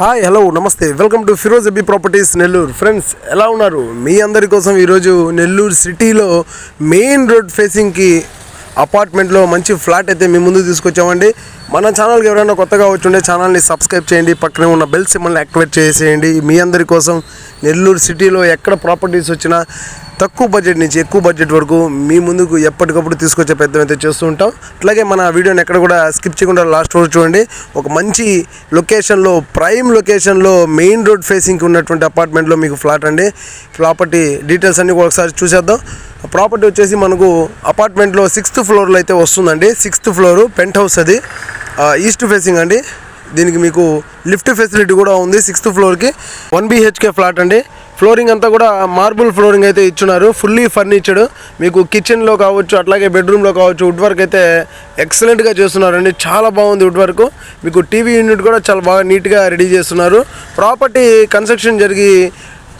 Hi hello నమస్తే. Welcome to Firoz AB properties Nellore. Friends ఎలా ఉన్నారు? మీ అందరి కోసం ఈరోజు నెల్లూరు సిటీలో మెయిన్ రోడ్ ఫేసింగ్కి అపార్ట్మెంట్లో మంచి ఫ్లాట్ అయితే మీ ముందు తీసుకొచ్చామండి. మన ఛానల్కి ఎవరైనా కొత్తగా వచ్చుండే ఛానల్ని సబ్స్క్రైబ్ చేయండి. పక్కనే ఉన్న బెల్ సిమ్మల్ని యాక్టివేట్ చేసేయండి. మీ అందరి కోసం నెల్లూరు సిటీలో ఎక్కడ ప్రాపర్టీస్ వచ్చినా తక్కువ బడ్జెట్ నుంచి ఎక్కువ బడ్జెట్ వరకు మీ ముందుకు ఎప్పటికప్పుడు తీసుకొచ్చే ప్రయత్నం అయితే చేస్తూ ఉంటాం. అట్లాగే మన వీడియోని ఎక్కడ కూడా స్కిప్ చేయకుండా లాస్ట్ వరకు చూడండి. ఒక మంచి లొకేషన్లో ప్రైమ్ లొకేషన్లో మెయిన్ రోడ్ ఫేసింగ్కి ఉన్నటువంటి అపార్ట్మెంట్లో మీకు ఫ్లాట్ అండి. ప్రాపర్టీ డీటెయిల్స్ అన్నీ ఒకసారి చూసేద్దాం. ప్రాపర్టీ వచ్చేసి మనకు అపార్ట్మెంట్లో సిక్స్త్ ఫ్లోర్లో అయితే వస్తుందండి. సిక్స్త్ ఫ్లోరు పెంట్ హౌస్ అది ఈస్ట్ ఫేసింగ్ అండి. దీనికి మీకు లిఫ్ట్ ఫెసిలిటీ కూడా ఉంది సిక్స్త్ ఫ్లోర్కి. వన్ బీహెచ్కే ఫ్లాట్ అండి. ఫ్లోరింగ్ అంతా కూడా మార్బుల్ ఫ్లోరింగ్ అయితే ఇచ్చున్నారు. Fully furnished. మీకు కిచెన్లో కావచ్చు అట్లాగే బెడ్రూమ్లో కావచ్చు వుడ్ వర్క్ అయితే ఎక్సలెంట్గా చేస్తున్నారండి. చాలా బాగుంది వుడ్ వర్క్. మీకు టీవీ యూనిట్ కూడా చాలా బాగా నీట్గా రెడీ చేస్తున్నారు. ప్రాపర్టీ కన్స్ట్రక్షన్ జరిగి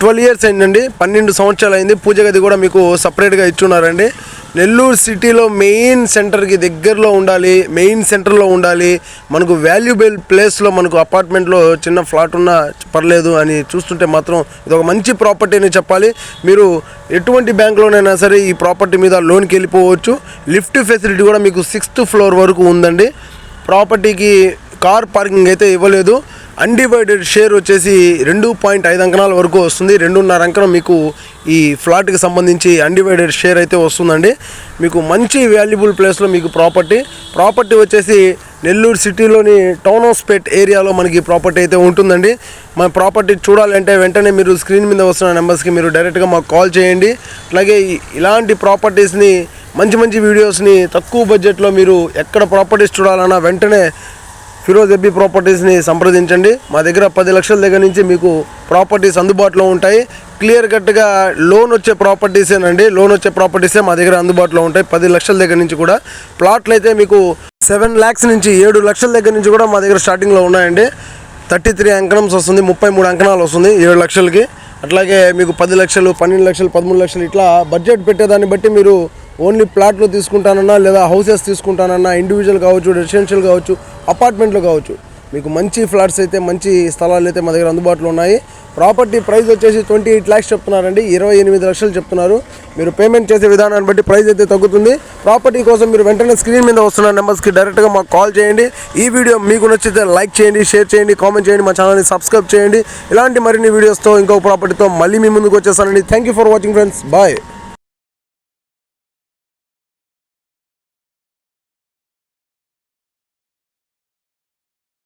ట్వెల్వ్ ఇయర్స్ అయిందండి. పన్నెండు సంవత్సరాలు అయింది. పూజ గది కూడా మీకు సపరేట్గా ఇచ్చున్నారండి. నెల్లూరు సిటీలో మెయిన్ సెంటర్కి దగ్గరలో ఉండాలి మెయిన్ సెంటర్లో ఉండాలి. మనకు వాల్యుబుల్ ప్లేస్లో మనకు అపార్ట్మెంట్లో చిన్న ఫ్లాట్ ఉన్నా పర్లేదు అని చూస్తుంటే మాత్రం ఇది ఒక మంచి ప్రాపర్టీ అని చెప్పాలి. మీరు ఎటువంటి బ్యాంకులోనైనా సరే ఈ ప్రాపర్టీ మీద లోన్కి వెళ్ళిపోవచ్చు. లిఫ్ట్ ఫెసిలిటీ కూడా మీకు సిక్స్త్ ఫ్లోర్ వరకు ఉందండి. ప్రాపర్టీకి కార్ పార్కింగ్ అయితే ఇవ్వలేదు. అన్డివైడెడ్ షేర్ వచ్చేసి రెండు పాయింట్ ఐదు అంకణాల వరకు వస్తుంది. రెండున్నర అంకణం మీకు ఈ ఫ్లాట్కి సంబంధించి అన్డివైడెడ్ షేర్ అయితే వస్తుందండి. మీకు మంచి వాల్యుబుల్ ప్లేస్లో మీకు ప్రాపర్టీ ప్రాపర్టీ వచ్చేసి నెల్లూరు సిటీలోని టౌన్ హౌస్పేట్ ఏరియాలో మనకి ప్రాపర్టీ అయితే ఉంటుందండి. మన ప్రాపర్టీ చూడాలంటే వెంటనే మీరు స్క్రీన్ మీద వస్తున్న నెంబర్స్కి మీరు డైరెక్ట్గా మాకు కాల్ చేయండి. అలాగే ఇలాంటి ప్రాపర్టీస్ని మంచి మంచి వీడియోస్ని తక్కువ బడ్జెట్లో మీరు ఎక్కడ ప్రాపర్టీస్ చూడాలన్నా వెంటనే ఫిరోజ్ ఎబ్బీ ప్రాపర్టీస్ని సంప్రదించండి. మా దగ్గర పది లక్షల దగ్గర నుంచి మీకు ప్రాపర్టీస్ అందుబాటులో ఉంటాయి. క్లియర్ కట్గా లోన్ వచ్చే ప్రాపర్టీసేనండి. లోన్ వచ్చే ప్రాపర్టీసే మా దగ్గర అందుబాటులో ఉంటాయి. పది లక్షల దగ్గర నుంచి కూడా. ప్లాట్లు అయితే మీకు సెవెన్ ల్యాక్స్ నుంచి ఏడు లక్షల దగ్గర నుంచి కూడా మా దగ్గర స్టార్టింగ్లో ఉన్నాయండి. థర్టీ త్రీ అంకణమ్స్ వస్తుంది. ముప్పై మూడు అంకణాలు వస్తుంది ఏడు లక్షలకి. అట్లాగే మీకు పది లక్షలు పన్నెండు లక్షలు పదమూడు లక్షలు ఇట్లా బడ్జెట్ పెట్టేదాన్ని బట్టి మీరు ఓన్లీ ప్లాట్లు తీసుకుంటానన్నా లేదా హౌసెస్ తీసుకుంటానన్నా ఇండివిజువల్ కావచ్చు రెసిడెన్షియల్ కావచ్చు అపార్ట్మెంట్లు కావచ్చు. మీకు మంచి ఫ్లాట్స్ అయితే మంచి స్థలాలు అయితే మా దగ్గర అందుబాటులో ఉన్నాయి. ప్రాపర్టీ ప్రైస్ వచ్చేసి ట్వంటీ ఎయిట్ ల్యాక్స్ చెప్తున్నారండి. ఇరవై ఎనిమిది లక్షలు చెప్తున్నారు. మీరు పేమెంట్ చేసే విధానాన్ని బట్టి ప్రైస్ అయితే తగ్గుతుంది. ప్రాపర్టీ కోసం మీరు వెంటనే స్క్రీన్ మీద వస్తున్న నెంబర్స్కి డైరెక్ట్గా మాకు కాల్ చేయండి. ఈ వీడియో మీకు నచ్చితే లైక్ చేయండి షేర్ చేయండి కామెంట్ చేయండి మా ఛానల్ని సబ్స్క్రైబ్ చేయండి. ఇలాంటి మరిన్ని వీడియోస్తో ఇంకో ప్రాపర్టీతో మళ్ళీ మీ ముందుకు వచ్చేసానండి thank you for watching friends bye